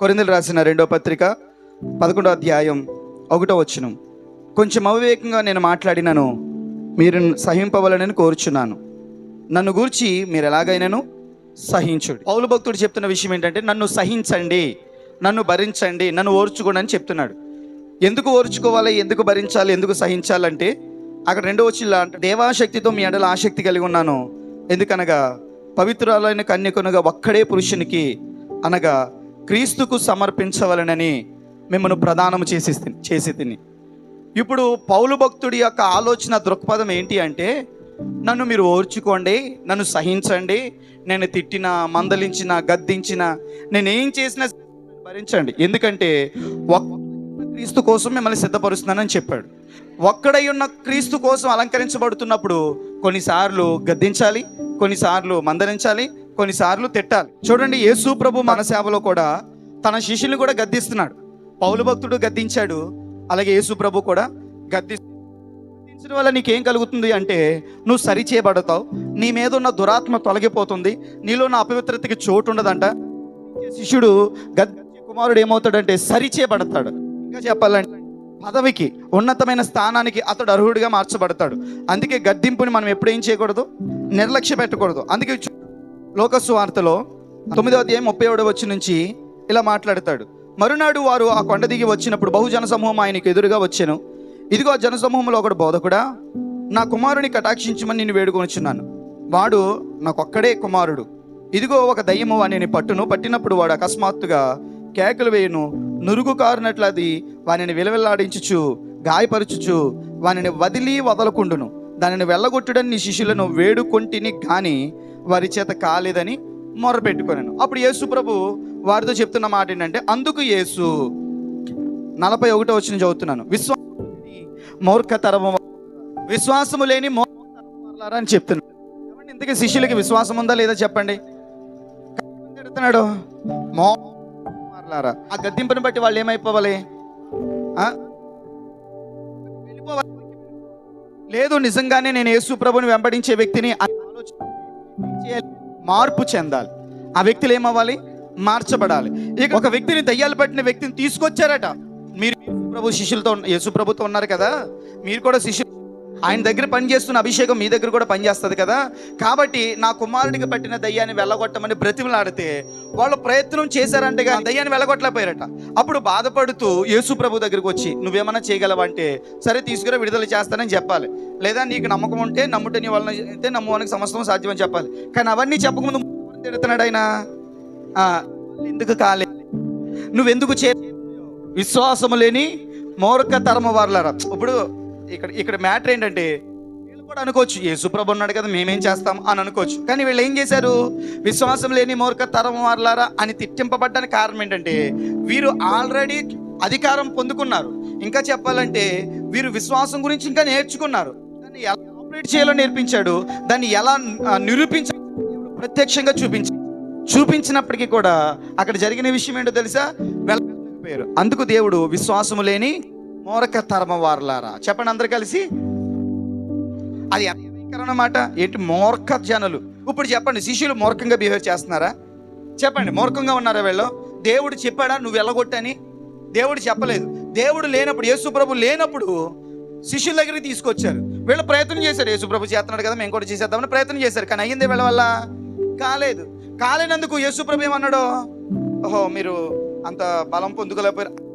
కొరిందలు రాసిన రెండో పత్రిక పదకొండో అధ్యాయం ఒకటో వచనం. కొంచెం అవివేకంగా నేను మాట్లాడినను మీరు సహింపవలనని కోరుచున్నాను. నన్ను గూర్చి మీరు ఎలాగైనాను సహించుడు. పౌలు భక్తుడు చెప్తున్న విషయం ఏంటంటే నన్ను సహించండి నన్ను భరించండి నన్ను ఓర్చుకోండి అని చెప్తున్నాడు. ఎందుకు ఓర్చుకోవాలి ఎందుకు భరించాలి ఎందుకు సహించాలంటే అక్కడ రెండో వచ్చిల్లా దేవాశక్తితో మీ ఎడల ఆసక్తి కలిగి ఉన్నాను. ఎందుకనగా పవిత్రాలైన కన్యకునగా ఒక్కడే పురుషునికి అనగా క్రీస్తుకు సమర్పించవలనని మిమ్మల్ని ప్రదానం చేసి చేసి తిని. ఇప్పుడు పౌలు భక్తుడి యొక్క ఆలోచన దృక్పథం ఏంటి అంటే నన్ను మీరు ఓర్చుకోండి నన్ను సహించండి నేను తిట్టిన మందలించిన గద్దించిన నేను ఏం చేసినా భరించండి. ఎందుకంటే ఒక్క క్రీస్తు కోసం మిమ్మల్ని సిద్ధపరుస్తున్నానని చెప్పాడు. ఒక్కడై ఉన్న క్రీస్తు కోసం అలంకరించబడుతున్నప్పుడు కొన్నిసార్లు గద్దించాలి కొన్నిసార్లు మందలించాలి కొన్నిసార్లు తిట్టాలి. చూడండి యేసు ప్రభు మన సేవలో కూడా తన శిష్యుల్ని కూడా గద్దిస్తున్నాడు. పౌలు భక్తుడు గద్దించాడు అలాగే యేసు ప్రభు కూడా గద్ది గద్దించడం వల్ల నీకేం కలుగుతుంది అంటే నువ్వు సరి చేయబడతావు నీ మీద ఉన్న దురాత్మ తొలగిపోతుంది నీలో ఉన్న అపవిత్రతకి చోటు ఉండదంట శిష్యుడు కుమారుడు ఏమవుతాడంటే సరి చేయబడతాడు. ఇంకా చెప్పాలంటే పదవికి ఉన్నతమైన స్థానానికి అతడు అర్హుడిగా మార్చబడతాడు. అందుకే గద్దింపుని మనం ఎప్పుడు ఏం చేయకూడదు? నిర్లక్ష్య పెట్టకూడదు. అందుకే చూ- లోకసు వార్తలో తొమ్మిదవ అధ్యాయం ముప్పై ఏడవ వచ్చి నుంచి ఇలా మాట్లాడతాడు. మరునాడు వారు ఆ కొండ దిగి వచ్చినప్పుడు బహుజన సమూహం ఆయనకు ఎదురుగా వచ్చాను. ఇదిగో ఆ జనసమూహంలో ఒకడు బోధకుడా నా కుమారుని కటాక్షించమని నేను వేడుకొనిచున్నాను. వాడు నాకొక్కడే కుమారుడు. ఇదిగో ఒక దయ్యము వానిని పట్టును. పట్టినప్పుడు వాడు అకస్మాత్తుగా కేకలు వేయును. నురుగు కారునట్లు అది వానిని విలవిల్లాడించుచు గాయపరచుచు వానిని వదిలి వదలకుండును. దానిని వెళ్ళగొట్టుడని నీ శిష్యులను వేడుకొంటిని కానీ వారి చేత కాలేదని మొరపెట్టుకున్నాను అప్పుడు యేసు ప్రభు వారితో చెప్తున్న మాట ఏంటంటే అందుకు యేసు నలభై ఒకటో వచ్చిన చదువుతున్నాను. విశ్వాసం మూర్ఖతరము విశ్వాసము లేని మూర్ఖతరములారా అని చెప్తున్నాడు. ఏమండి ఇంతకీ శిష్యులకి విశ్వాసం ఉందా లేదా చెప్పండి. తిడుతున్నాడు మోర్లారా ఆ గద్దింపుని బట్టి వాళ్ళు ఏమైపోవాలి? ఆ? వెళ్ళిపోవాలి. లేదు నిజంగానే నేను యేసు ప్రభుని వెంబడించే వ్యక్తిని మార్పు చెందాలి. ఆ వ్యక్తులు ఏమవ్వాలి? మార్చబడాలి. ఇక ఒక వ్యక్తిని దయ్యాలు పట్టిన వ్యక్తిని తీసుకొచ్చారట. మీరు ప్రభు శిష్యులతో ఉన్న- యేసు ఉన్నారు కదా? మీరు కూడా శిష్యులు ఆయన దగ్గర పనిచేస్తున్న అభిషేకం మీ దగ్గర కూడా పనిచేస్తుంది కదా? కాబట్టి నా కుమారుడికి పట్టిన దయ్యాన్ని వెళ్ళగొట్టమని బ్రతిమలాడితే వాళ్ళు ప్రయత్నం చేశారంటే కానీ దయ్యాన్ని వెళ్ళగొట్టలేకపోయారట. అప్పుడు బాధపడుతూ యేసు ప్రభు దగ్గరికి వచ్చి నువ్వేమన్నా చేయగలవంటే సరే తీసుకురా విడుదల చేస్తానని చెప్పాలి. లేదా నీకు నమ్మకం ఉంటే నమ్ముటే నీ వలన అయితే నమ్మవానికి సమస్తం సాధ్యమని చెప్పాలి. కానీ అవన్నీ చెప్పకముందు తిడుతున్నాడు ఆయన. ఆ, ఎందుకు కాలేదు నువ్వెందుకు చే విశ్వాసము లేని మూర్ఖ తరమ వారులారా. ఇప్పుడు ఇక్కడ ఇక్కడ మ్యాటర్ ఏంటంటే వీళ్ళు కూడా అనుకోవచ్చు యేసుప్రభు ఉన్నాడు కదా మేమేం చేస్తాం అని అనుకోవచ్చు కానీ వీళ్ళు ఏం చేశారు విశ్వాసం లేని మూర్ఖ తరం వారులారా అని తిట్టింపబడ్డానికి కారణం ఏంటంటే వీరు ఆల్రెడీ అధికారం పొందుకున్నారు ఇంకా చెప్పాలంటే వీరు విశ్వాసం గురించి ఇంకా నేర్చుకున్నారు దాన్ని ఎలా ఆపరేట్ చేయాలో నేర్పించాడు దాన్ని ఎలా నిరూపించ ప్రత్యక్షంగా చూపించాడు చూపించినప్పటికీ కూడా అక్కడ జరిగిన విషయం ఏంటో తెలుసా వెళ్ళకపోయారు అందుకు దేవుడు విశ్వాసము లేని మూరక తరమ వారులారా. చెప్పండి అందరు కలిసి. అది అనమాట ఏంటి మూర్ఖ జనులు? ఇప్పుడు చెప్పండి శిష్యులు మూర్ఖంగా బిహేవ్ చేస్తున్నారా? చెప్పండి మూర్ఖంగా ఉన్నారా వీళ్ళు? దేవుడు చెప్పాడా నువ్వు వెళ్ళగొట్టని? దేవుడు చెప్పలేదు. దేవుడు లేనప్పుడు యేసుప్రభు లేనప్పుడు శిష్యుల దగ్గరికి తీసుకొచ్చారు. వీళ్ళు ప్రయత్నం చేశారు యేసుప్రభు చేస్తున్నాడు కదా మేము కూడా చేసేద్దామని ప్రయత్నం చేశారు. కానీ అయ్యింది వీళ్ళ వల్ల? కాలేదు. కాలేనందుకు యేసుప్రభు ఏమన్నాడు? ఓహో మీరు అంత బలం పొందుకోలేకపోయారు.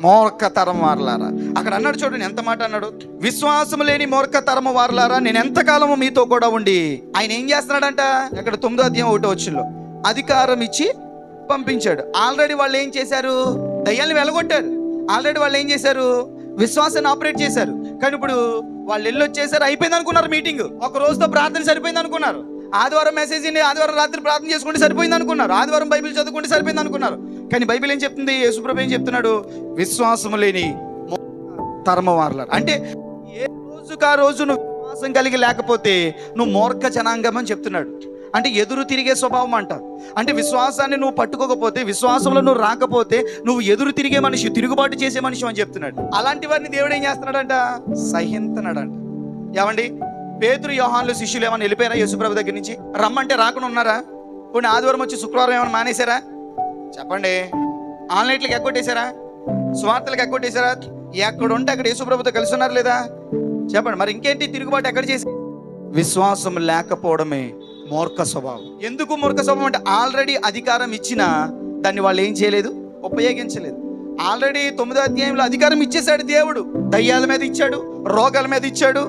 మూర్ఖ తరం వారలారా. అక్కడ అన్నాడు చూడండి ఎంత మాట అన్నాడు? విశ్వాసం లేని మూర్ఖ తరం వారలారా నేను ఎంతకాలము మీతో కూడా ఉండి? ఆయన ఏం చేస్తున్నాడంట? అక్కడ తొమ్మిదో అధ్యాయం ఒకటో వచ్చిందో అధికారం ఇచ్చి పంపించాడు. ఆల్రెడీ వాళ్ళు ఏం చేశారు? దయ్యాన్ని వెలగొట్టారు. ఆల్రెడీ వాళ్ళు ఏం చేశారు? విశ్వాసాన్ని ఆపరేట్ చేశారు. కానీ ఇప్పుడు వాళ్ళు వెళ్ళి వచ్చేసారు అయిపోయింది అనుకున్నారు మీటింగ్. ఒక రోజుతో ప్రార్థన సరిపోయింది అనుకున్నారు. ఆదివారం మెసేజ్ ఆదివారం రాత్రి ప్రార్థన చేసుకుంటే సరిపోయింది అనుకున్నారు. ఆదివారం బైబిల్ చదువుకుంటే సరిపోయింది అనుకున్నారు. కానీ బైబిల్ ఏం చెప్తుంది? యేసుప్రభు ఏం చెప్తున్నాడు? విశ్వాసము లేని తరమ అంటే ఏ రోజుకా రోజు నువ్వు విశ్వాసం కలిగి లేకపోతే నువ్వు మూర్ఖ జనాంగం అని చెప్తున్నాడు. అంటే ఎదురు తిరిగే స్వభావం అంట. అంటే విశ్వాసాన్ని నువ్వు పట్టుకోకపోతే విశ్వాసంలో నువ్వు రాకపోతే నువ్వు ఎదురు తిరిగే మనిషి తిరుగుబాటు చేసే మనిషి అని చెప్తున్నాడు. అలాంటి వారిని దేవుడు ఏం చేస్తున్నాడంట? సహింతున్నాడంట ఏమండి? పేతురు యోహాన్లు శిష్యులు ఏమైనా వెళ్ళిపోయారా యేసుప్రభు దగ్గర నుంచి? రమ్మంటే రాకుండా ఉన్నారా? కొన్ని ఆదివారం వచ్చి శుక్రవారం ఏమైనా మానేశారా? చెప్పండి. ఆన్లైన్లకు ఎగ్గొట్టేశారా స్వార్థలకు ఎగ్గొట్టేశారా ఎక్కడ ఉంటే అక్కడ యేసుప్రభుతో కలిసి ఉన్నారు లేదా? చెప్పండి మరి ఇంకేంటి తిరుగుబాటు ఎక్కడ చేసి? విశ్వాసం లేకపోవడమే మూర్ఖ స్వభావం. ఎందుకు మూర్ఖ స్వభావం అంటే ఆల్రెడీ అధికారం ఇచ్చినా దాన్ని వాళ్ళు ఏం చేయలేదు? ఉపయోగించలేదు. ఆల్రెడీ తొమ్మిదో అధ్యాయంలో అధికారం ఇచ్చేశాడు దేవుడు. దయ్యాల మీద ఇచ్చాడు రోగాల మీద ఇచ్చాడు.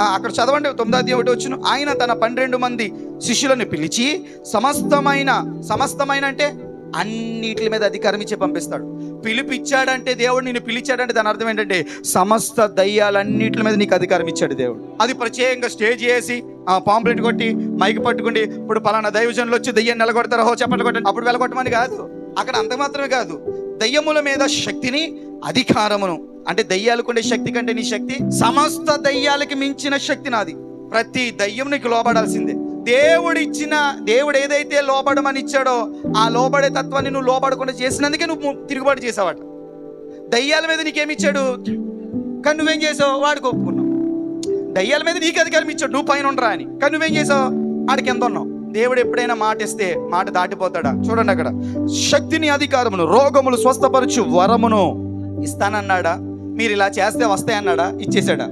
ఆ, అక్కడ చదవండి తొమ్మిదో అధ్యాయం ఒకటి వచ్చిన. ఆయన తన పన్నెండు మంది శిష్యులను పిలిచి సమస్తమైన సమస్తమైన అంటే అన్నిటి మీద అధికారం ఇచ్చి పంపిస్తాడు. పిలిపిచ్చాడంటే దేవుడు నిన్ను పిలిచాడంటే దాని అర్థం ఏంటంటే సమస్త దయ్యాలన్నిటి మీద నీకు అధికారం ఇచ్చాడు దేవుడు. అది ప్రత్యేకంగా స్టేజ్ చేసి ఆ పాంప్లెట్ కొట్టి మైక్ పట్టుకుండి ఇప్పుడు పలానా దైవజనులు వచ్చి దయ్యాన్ని నిలగొడతారు హో చెప్పట్లు కొట్టండి. అప్పుడు వెళ్ళగొట్టమని కాదు. అక్కడ అంత మాత్రమే కాదు. దయ్యముల మీద శక్తిని అధికారమును అంటే దయ్యాలకు ఉండే శక్తి కంటే నీ శక్తి సమస్త దయ్యాలకి మించిన శక్తి నాది. ప్రతి దయ్యం నీకు లోబడాల్సిందే. దేవుడు ఇచ్చిన దేవుడు ఏదైతే లోబడమని ఇచ్చాడో ఆ లోబడే తత్వాన్ని నువ్వు లోబడకుండా చేసినందుకే నువ్వు తిరుగుబాటు చేసావట. దయ్యాల మీద నీకేమి ఇచ్చాడు కానీ నువ్వేం చేసావు? వాడికి ఒప్పుకున్నావు. దయ్యాల మీద నీకు అధికారం ఇచ్చాడు నువ్వు పైన ఉండరా అని. కానీ నువ్వేం చేసావు? ఆడికి ఎంత ఉన్నావు? దేవుడు ఎప్పుడైనా మాట ఇస్తే మాట దాటిపోతాడా? చూడండి అక్కడ. శక్తిని అధికారమును రోగములు స్వస్థపరచు వరమును ఇస్తానన్నాడా? మీరు ఇలా చేస్తే వస్తాయన్నాడా? ఇచ్చేసాడా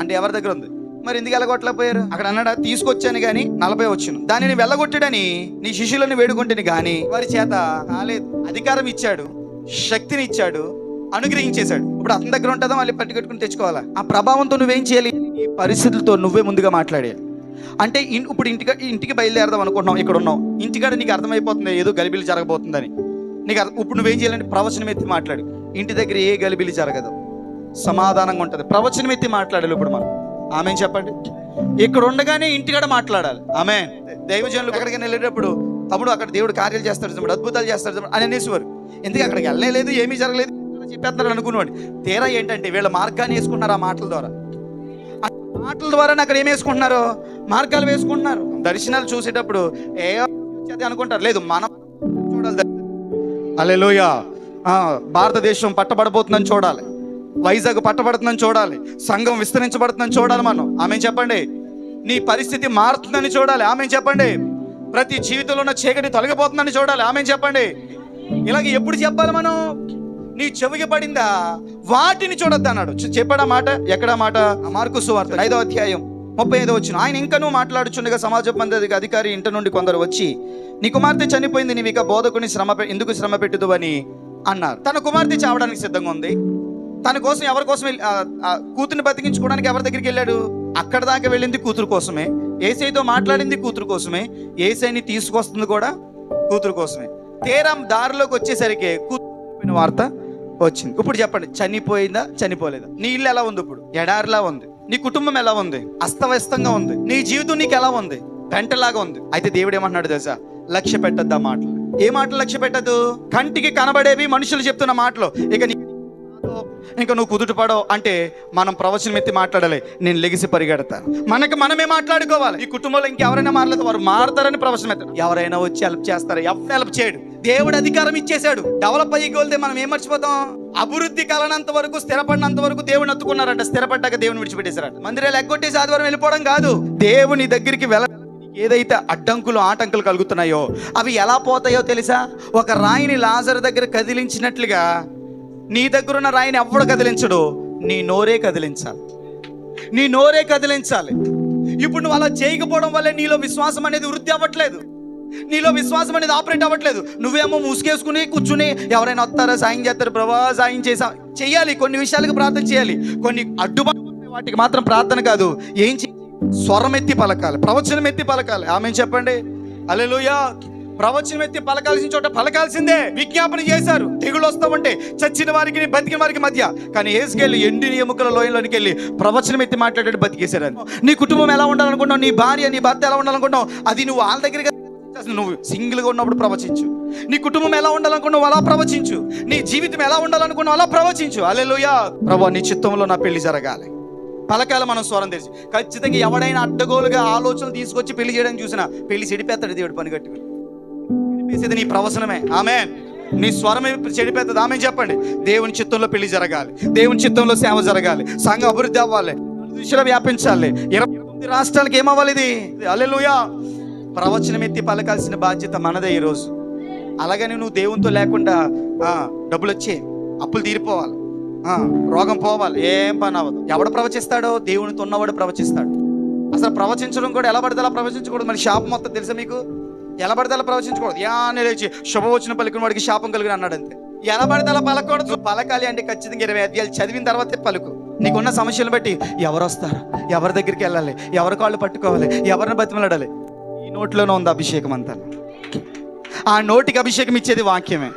అంటే ఎవరి దగ్గర ఉంది? మరి ఎందుకు వెళ్ళగొట్టలేకపోయారు అక్కడ అన్నాడా తీసుకొచ్చాను కానీ నలభై వచ్చును. దానిని వెళ్ళగొట్టడని నీ శిష్యులను వేడుకుంటేని కానీ వారి చేత కాలేదు అధికారం ఇచ్చాడు శక్తిని ఇచ్చాడు అనుగ్రహించేశాడు. ఇప్పుడు అతని దగ్గర ఉంటుందా? మళ్ళీ పట్టుకట్టుకుని తెచ్చుకోవాలా? ఆ ప్రభావంతో నువ్వేం చేయాలి? ఈ పరిస్థితులతో నువ్వే ముందుగా మాట్లాడేయాలి. అంటే ఇన్- ఇప్పుడు ఇంటికి ఇంటికి బయలుదేరదాం అనుకుంటున్నాం ఇక్కడ ఉన్నాం ఇంటికాడ నీకు అర్థమైపోతుంది? ఏదో గలిబిలి జరగబోతుందని. నీకు ఇప్పుడు నువ్వేం చేయాలంటే ప్రవచనం ఎత్తి మాట్లాడు. ఇంటి దగ్గర ఏ గలిబిలి జరగదు. సమాధానంగా ఉంటుంది. ప్రవచనం ఎత్తి మాట్లాడాలి ఇప్పుడు మనం. ఆమె చెప్పండి. ఇక్కడ ఉండగానే ఇంటికాడ మాట్లాడాలి. ఆమె దైవజనులు ఎక్కడికైనా వెళ్ళేటప్పుడు తమ్ముడు అక్కడ దేవుడు కార్యాలు చేస్తాడు తమ్ముడు అద్భుతాలు చేస్తాడు తమ్ముడు అని అనేసేవారు. ఎందుకు అక్కడికి వెళ్ళలేదు ఏమీ జరగలేదు చెప్పేస్తారు అనుకునేవాడు. తీరా ఏంటంటే వీళ్ళ మార్గాన్ని వేసుకున్నారు ఆ మాటల ద్వారా. మాటల ద్వారా అక్కడ ఏం వేసుకుంటున్నారు? మార్గాలు వేసుకుంటున్నారు. దర్శనాలు చూసేటప్పుడు ఏ అనుకుంటారు. లేదు మనం చూడాలి. అలెలోయ భారతదేశం పట్టబడబోతుందని చూడాలి. వైజాగ్ పట్టబడుతుందని చూడాలి. సంఘం విస్తరించబడుతుందని చూడాలి మనం. ఆమె చెప్పండి? నీ పరిస్థితి మారుతుందని చూడాలి. ఆమె చెప్పండి? ప్రతి జీవితంలో ఉన్న చీకటి తొలగిపోతుందని చూడాలి. ఆమె చెప్పండి? ఇలాగ ఎప్పుడు చెప్పాలి మనం? నీ చెవికి పడిందా? వాటిని చూడొద్దు అన్నాడు. చెప్పాడా మాట? ఎక్కడా మాట? మార్కు సువార్త ఐదో అధ్యాయం ముప్పై ఐదో వచ్చిన. ఆయన ఇంకనూ మాట్లాడుచుండగా సమాజ మంది అధికారి ఇంటి నుండి కొందరు వచ్చి నీ కుమార్తె చనిపోయింది నీవిక బోధకుని శ్రమ ఎందుకు శ్రమ పెట్టుదు అని అన్నారు. తన కుమార్తె చావడానికి సిద్ధంగా ఉంది. తన కోసం ఎవరి కోసం ఆ, కూతుర్ని బతికించుకోవడానికి ఎవరి దగ్గరికి వెళ్ళాడు? అక్కడ దాకా వెళ్ళింది కూతురు కోసమే. ఏసైతో మాట్లాడింది కూతురు కోసమే. ఏసైని తీసుకొస్తుంది కూడా కూతురు కోసమే. తీరం దారిలోకి వచ్చేసరికి కూతురు వార్త వచ్చింది. ఇప్పుడు చెప్పండి చనిపోయిందా చనిపోలేదా? నీ ఇల్లు ఎలా ఉంది ఇప్పుడు? ఎడారిలా ఉంది. నీ కుటుంబం ఎలా ఉంది? అస్తవ్యస్తంగా ఉంది. నీ జీవితం నీకు ఎలా ఉంది? గంటలాగా ఉంది. అయితే దేవుడు ఏమంటున్నాడు తెలుసా? లక్ష్య పెట్టద్దా మాటలు? ఏ మాటలు లక్ష్య పెట్టద్దు? కంటికి కనబడేవి మనుషులు చెప్తున్న మాటలు. ఇక నీ ఇంకా నువ్వు కుదుట పడవు అంటే మనం ప్రవచనం ఎత్తి మాట్లాడాలి. నేను లెగిసి పరిగెడతాను మనకి మనమే మాట్లాడుకోవాలి. ఈ కుటుంబంలో ఇంకెవరైనా మారలేదు వారు మారతారని ప్రవచనం ఎత్తారు ఎవరైనా వచ్చి హెల్ప్ చేస్తారు? ఎవరు హెల్ప్ చేయడు? దేవుడు అధికారం ఇచ్చేశాడు. డెవలప్ అయ్యి వెళ్తే మనం ఏం మర్చిపోతాం? అభివృద్ధి కలనంత వరకు స్థిరపడినంత వరకు దేవుని అత్తుకున్నారంట స్థిరపడ్డాక దేవుని విడిచిపెట్టేశారంట. మందిరాలు ఎగ్గొట్టేసి ఆదివారం వెళ్ళిపోవడం కాదు. దేవుని దగ్గరికి వెళ్ళ ఏదైతే అడ్డంకులు ఆటంకులు కలుగుతున్నాయో అవి ఎలా పోతాయో తెలుసా? ఒక రాయిని లాజర్ దగ్గర కదిలించినట్లుగా నీ దగ్గర ఉన్న రాయిని ఎవ్వడు కదిలించడు. నీ నోరే కదిలించాలి. నీ నోరే కదిలించాలి. ఇప్పుడు నువ్వు అలా చేయకపోవడం వల్లే నీలో విశ్వాసం అనేది వృద్ధి అవ్వట్లేదు. నీలో విశ్వాసం అనేది ఆపరేట్ అవ్వట్లేదు. నువ్వేమో ముసుకేసుకుని కూర్చుని ఎవరైనా వస్తారా సాయం చేస్తారు ప్రభా సాయం చేసా. చేయాలి కొన్ని విషయాలకు ప్రార్థన చేయాలి కొన్ని అడ్డుబాటు వాటికి మాత్రం ప్రార్థన కాదు. ఏం చేయాలి స్వరం ఎత్తి పలకాలి ప్రవచనం ఎత్తి పలకాలి. ఆమె చెప్పండి? అలెలుయా ప్రవచనం ఎత్తి పలకాల్సిన చోట పలకాల్సిందే. విజ్ఞాపన చేశారు. తెగులు వస్తామంటే చచ్చిన వారికి బతికిన వారికి మధ్య. కానీ ఏసుకెళ్ళి ఎండిన ఎముకల లోయలోనికి వెళ్ళి ప్రవచనం ఎత్తి మాట్లాడాడు బతికేశారు. నీ కుటుంబం ఎలా ఉండాలనుకుంటున్నావు? నీ భార్య నీ భర్త ఎలా ఉండాలనుకుంటున్నావు? అది నువ్వు వాళ్ళ దగ్గర నువ్వు సింగిల్గా ఉన్నప్పుడు ప్రవచించు. నీ కుటుంబం ఎలా ఉండాలనుకున్నావు అలా ప్రవచించు. నీ జీవితం ఎలా ఉండాలనుకున్నావు అలా ప్రవచించు. అలెలుయా ప్రభా నీ చిత్తంలో నా పెళ్ళి జరగాలి. పలకాల మనం స్వరం తెలిసి ఖచ్చితంగా ఎవడైనా అడ్డగోలుగా ఆలోచనలు తీసుకొచ్చి పెళ్ళి చేయడానికి చూసినా పెళ్ళి చెడిపేస్తాడు దేవుడు పని కట్టుకుని చెడిపేసేది నీ ప్రవచనమే. ఆమె నీ స్వరమే చెడిపోతుంది. ఆమె చెప్పండి. దేవుని చిత్తంలో పెళ్ళి జరగాలి. దేవుని చిత్తంలో సేవ జరగాలి. సంఘం అభివృద్ధి అవ్వాలి. దిశలో వ్యాపించాలి. ఇరవై తొమ్మిది రాష్ట్రాలకు ఏమవ్వాలి ఇది అల్లెలుయా ప్రవచనం ఎత్తి పలకాల్సిన బాధ్యత మనదే ఈరోజు. అలాగని నువ్వు దేవునితో లేకుండా ఆ, డబ్బులు వచ్చే అప్పులు తీరిపోవాలి. ఆ, రోగం పోవాలి. ఏం పని అవ్వదు. ఎవడు ప్రవచిస్తాడో? దేవునితో ఉన్నవాడు ప్రవచిస్తాడు. అసలు ప్రవచించడం కూడా ఎలా పడితే అలా ప్రవచించకూడదు. మరి షాప్ మొత్తం తెలుసా మీకు? ఎలా పడితే అలా ప్రవచించకూడదు యానే లేచి శుభవచనం పలికిన వాడికి శాపం కలిగిన అన్నాడు అంతే. ఎలా పడితే అలా పలకూడదు. పలకాలి అంటే ఖచ్చితంగా ఇరవై అధ్యాయులు చదివిన తర్వాతే పలుకు. నీకున్న సమస్యలు బట్టి ఎవరు వస్తారు? ఎవరి దగ్గరికి వెళ్ళాలి? ఎవరి కాళ్ళు పట్టుకోవాలి? ఎవరిని బతిమలాడాలి? ఈ నోట్లోనే ఉంది అభిషేకం అంతా. ఆ నోటికి అభిషేకం ఇచ్చేది వాక్యమే.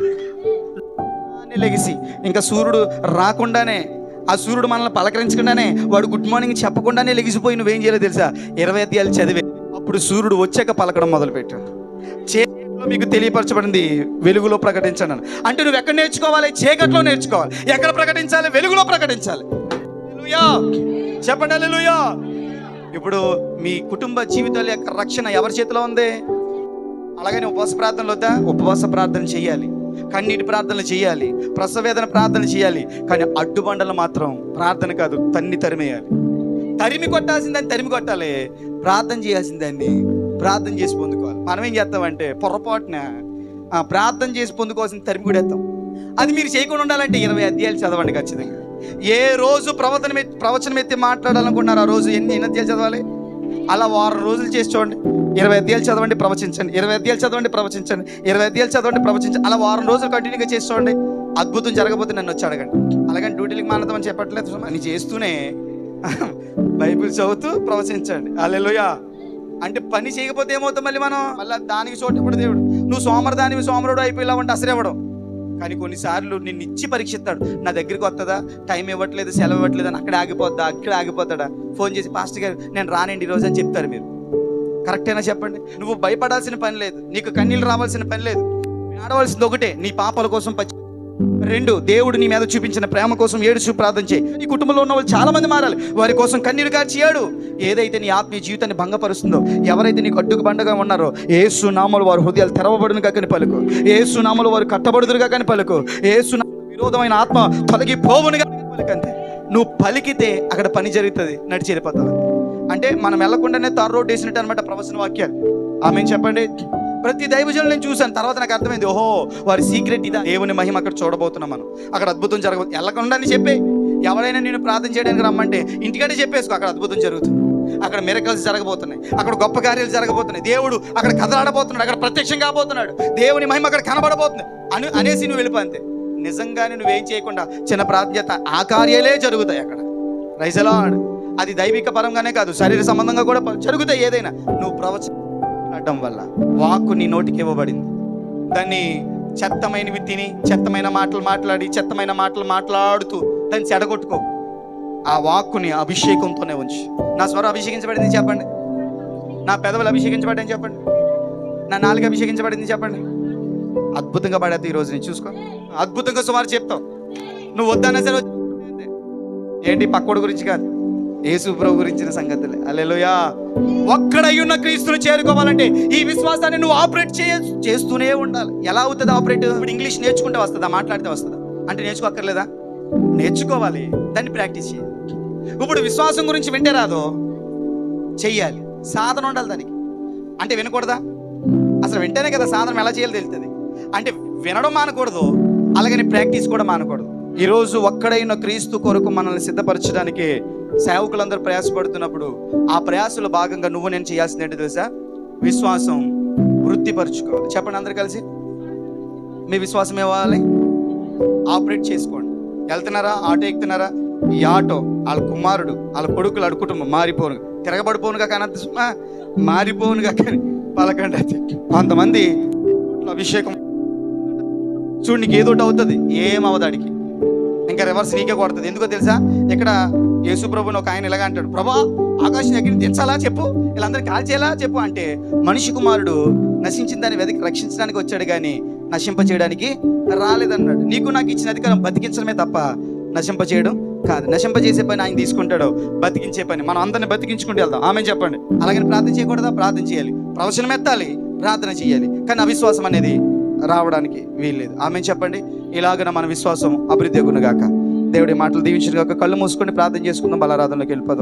అని లెగిసి ఇంకా సూర్యుడు రాకుండానే ఆ సూర్యుడు మనల్ని పలకరించకుండానే వాడు గుడ్ మార్నింగ్ చెప్పకుండానే లెగిసిపోయి నువ్వేం చేయలేదు తెలుసా? ఇరవై అధ్యాయులు చదివే. అప్పుడు సూర్యుడు వచ్చాక పలకడం మొదలుపెట్టాడు. చీకట్లో మీకు తెలియపరచబడింది వెలుగులో ప్రకటించండి. అంటే నువ్వు ఎక్కడ నేర్చుకోవాలి? చీకట్లో నేర్చుకోవాలి. ఎక్కడ ప్రకటించాలి? వెలుగులో ప్రకటించాలి. చెప్పండి హల్లెలూయా. ఇప్పుడు మీ కుటుంబ జీవితాల యొక్క రక్షణ ఎవరి చేతిలో ఉంది? అలాగని ఉపవాస ప్రార్థనలు వద్దా? ఉపవాస ప్రార్థన చేయాలి. కన్నీటి ప్రార్థనలు చేయాలి. ప్రసవేదన ప్రార్థన చేయాలి. కానీ అడ్డుబండలు మాత్రం ప్రార్థన కాదు తన్ని తరిమేయాలి. తరిమి కొట్టాల్సిందని తరిమి కొట్టాలి. ప్రార్థన చేయాల్సిందాన్ని ప్రార్థన చేసి పొందుకో మనం ఏం చేస్తామంటే పొరపాటున ప్రార్థన చేసి పొందుకోవాల్సిన తరిమి కూడా అది మీరు చేయకుండా ఉండాలంటే ఇరవై అధ్యాయాలు చదవండి ఖచ్చితంగా. ఏ రోజు ప్రవచనం ప్రవచనం ఎత్తి మాట్లాడాలనుకున్నారు ఆ రోజు ఎన్ని ఎన్ని అధ్యాయాలు చదవాలి? అలా వారం రోజులు చేసి చూడండి. ఇరవై అధ్యాయాలు చదవండి ప్రవచించండి. ఇరవై అధ్యాయాలు చదవండి ప్రవచించండి. ఇరవై అధ్యాయాలు చదవండి ప్రవచించండి అలా వారం రోజులు కంటిన్యూగా చేసి చూడండి. అద్భుతం జరగబోతే నన్ను వచ్చి అడగండి. అలాగని డ్యూటీలకు మానదామని చెప్పట్లేదు. అని చేస్తూనే బైబిల్ చదువుతూ ప్రవచించండి. అల్లెలుయా అంటే పని చేయకపోతే ఏమవుతాం మళ్ళీ మనం? మళ్ళీ దానికి చోటు ఇప్పుడు దేవుడు. నువ్వు సోమరు దానివి సోమరుడు అయిపోయేలా ఉంటే అసలు కానీ కొన్నిసార్లు నిన్ను ఇచ్చి పరీక్షిస్తాడు. నా దగ్గరికి వస్తుందా టైం ఇవ్వట్లేదు సెలవు ఇవ్వట్లేదు అని అక్కడ ఆగిపోద్దా? అక్కడ ఆగిపోతాడా? ఫోన్ చేసి పాస్టర్ గారు నేను రానండి ఈరోజు అని చెప్తారు మీరు. కరెక్టేనా చెప్పండి? నువ్వు భయపడాల్సిన పని లేదు. నీకు కన్నీళ్ళు రావాల్సిన పని లేదు. ఆడవలసింది ఒకటే. నీ పాపల కోసం పచ్చి రెండు దేవుడు నీ మీద చూపించిన ప్రేమ కోసం ఏడుచు ప్రార్థన చేయి. నీ కుటుంబంలో ఉన్న వాళ్ళు చాలా మంది మారాలి. వారి కోసం కన్నీరు కార్చి ఏడు. ఏదైతే నీ ఆత్మీయ జీవితాన్ని భంగపరుస్తుందో ఎవరైతే నీకు అడ్డుకు బండగా ఉన్నారో ఏ సునామలు వారి హృదయాలు తెరవబడును కానీ పలుకు ఏ సునామలు వారు కట్టబడుదురుగా కానీ పలుకు ఏ నామముల విరోధమైన ఆత్మ తొలగిపోవును పోవునుగా పలుకంతే నువ్వు పలికితే అక్కడ పని జరుగుతుంది. నడిచి వెళ్ళిపోతావు. అంటే మనం వెళ్ళకుండానే తారు రోడ్డు వేసినట్టు అనమాట ప్రవచన వాక్యాలు. ఆమె చెప్పండి? ప్రతి దైవజనులు నేను చూశాను. తర్వాత నాకు అర్థమైంది ఓహో వారి సీక్రెట్ ఇదా? దేవుని మహిమ అక్కడ చూడబోతున్నాం మనం. అక్కడ అద్భుతం జరగబో వెళ్ళకుండా అని చెప్పే ఎవరైనా నేను ప్రార్థన చేయడానికి రమ్మంటే ఇంటికంటే చెప్పేసుకో అక్కడ అద్భుతం జరుగుతుంది. అక్కడ మిరకల్స్ జరగబోతున్నాయి. అక్కడ గొప్ప కార్యాలు జరగబోతున్నాయి. దేవుడు అక్కడ కదలాడబోతున్నాడు అక్కడ ప్రత్యక్షం కాబోతున్నాడు. దేవుని మహిమ అక్కడ కనబడబోతుంది. అని అనేసి నువ్వు వెళ్ళిపో అంతే. నిజంగానే నువ్వేం చేయకుండా చిన్న ప్రార్థన ఆ కార్యాలే జరుగుతాయి అక్కడ. రైజలాడ్ అది దైవిక పరంగానే కాదు శరీర సంబంధంగా కూడా జరుగుతాయి ఏదైనా. నువ్వు ప్రవచనం వల్ల వాక్కు నీ నోటికి ఇవ్వబడింది. దాన్ని చెత్తమైనవి తిని చెత్తమైన మాటలు మాట్లాడి చెత్తమైన మాటలు మాట్లాడుతూ దాన్ని చెడగొట్టుకో. ఆ వాక్కుని అభిషేకంతోనే ఉంచి. నా స్వరం అభిషేకించబడింది చెప్పండి. నా పెదవులు అభిషేకించబడింది చెప్పండి. నా నాలుగు అభిషేకించబడింది చెప్పండి. అద్భుతంగా పడేది ఈరోజు నేను చూసుకో. అద్భుతంగా సుమారు చెప్తావు. నువ్వు వద్దన్నా సరే ఏంటి పక్కోడు గురించి కాదు. యేసు ప్రభు గురించిన సంగతులే. అల్లెలుయా ఒక్కడయ్యున్న క్రీస్తును చేరుకోవాలంటే ఈ విశ్వాసాన్ని నువ్వు ఆపరేట్ చేయ చేస్తూనే ఉండాలి. ఎలా అవుతుంది ఆపరేట్? ఇప్పుడు ఇంగ్లీష్ నేర్చుకుంటే వస్తుందా? మాట్లాడితే వస్తుందా? అంటే నేర్చుకోక్కర్లేదా? నేర్చుకోవాలి. దాన్ని ప్రాక్టీస్ చేయాలి. ఇప్పుడు విశ్వాసం గురించి వింటే రాదో? చెయ్యాలి. సాధన ఉండాలి దానికి. అంటే వినకూడదా? అసలు వింటేనే కదా సాధనం ఎలా చేయాలో తెలుస్తుంది అంటే వినడం మానకూడదు అలాగని ప్రాక్టీస్ కూడా మానకూడదు. ఈరోజు ఒక్కడైన క్రీస్తు కొరకు మనల్ని సిద్ధపరచడానికి సేవకులందరూ ప్రయాసపడుతున్నప్పుడు ఆ ప్రయాసలో భాగంగా నువ్వు నేను చేయాల్సింది ఏంటి తెలుసా? విశ్వాసం వృద్ధిపరచుకోవాలి చెప్పండి అందరు కలిసి. మీ విశ్వాసం ఇవ్వాలి ఆపరేట్ చేసుకోండి. వెళ్తున్నారా? ఆటో ఎక్కుతున్నారా? ఈ ఆటో వాళ్ళ కుమారుడు వాళ్ళ కొడుకులు వాళ్ళ కుటుంబం మారిపోను. తిరగబడిపోనుగా కానీ మారిపోనుగా కానీ పలకండి అది. కొంతమంది అభిషేకం చూడు నీకు ఏదోటి అవుతుంది. ఏం అవదాడికి ఇంకా రివర్స్ నీకే కొడుతుంది. ఎందుకో తెలుసా? ఇక్కడ యేసుప్రభుని ఒక ఆయన ఇలాగ అంటాడు ప్రభా ఆకాశం ఎక్కడికి తెచ్చాలా చెప్పు? వీళ్ళందరినీ కాల్చేలా చెప్పు? అంటే మనిషి కుమారుడు నశించిన దాన్ని వెతికి రక్షించడానికి వచ్చాడు కానీ నశింప చేయడానికి రాలేదన్నాడు. నీకు నాకు ఇచ్చిన అధికారం బతికించడమే తప్ప నశింప చేయడం కాదు. నశింప చేసే పని ఆయన తీసుకుంటాడు బతికించే పని. మనం అందరిని బతికించుకుంటూ వెళ్దాం. ఆమె చెప్పండి. అలాగని ప్రార్థన చేయకూడదా? ప్రార్థన చేయాలి. ప్రవచనం ఎత్తాలి ప్రార్థన చేయాలి. కానీ అవిశ్వాసం అనేది రావడానికి వీల్లేదు. ఆమె చెప్పండి. ఇలాగన మన విశ్వాసం అభివృద్ధి గాక దేవుడి మాటలు దీవించిన కాక కళ్ళు మూసుకొని ప్రార్థన చేసుకుందాం బలారాధనలోకి వెళ్ళిపోదాం.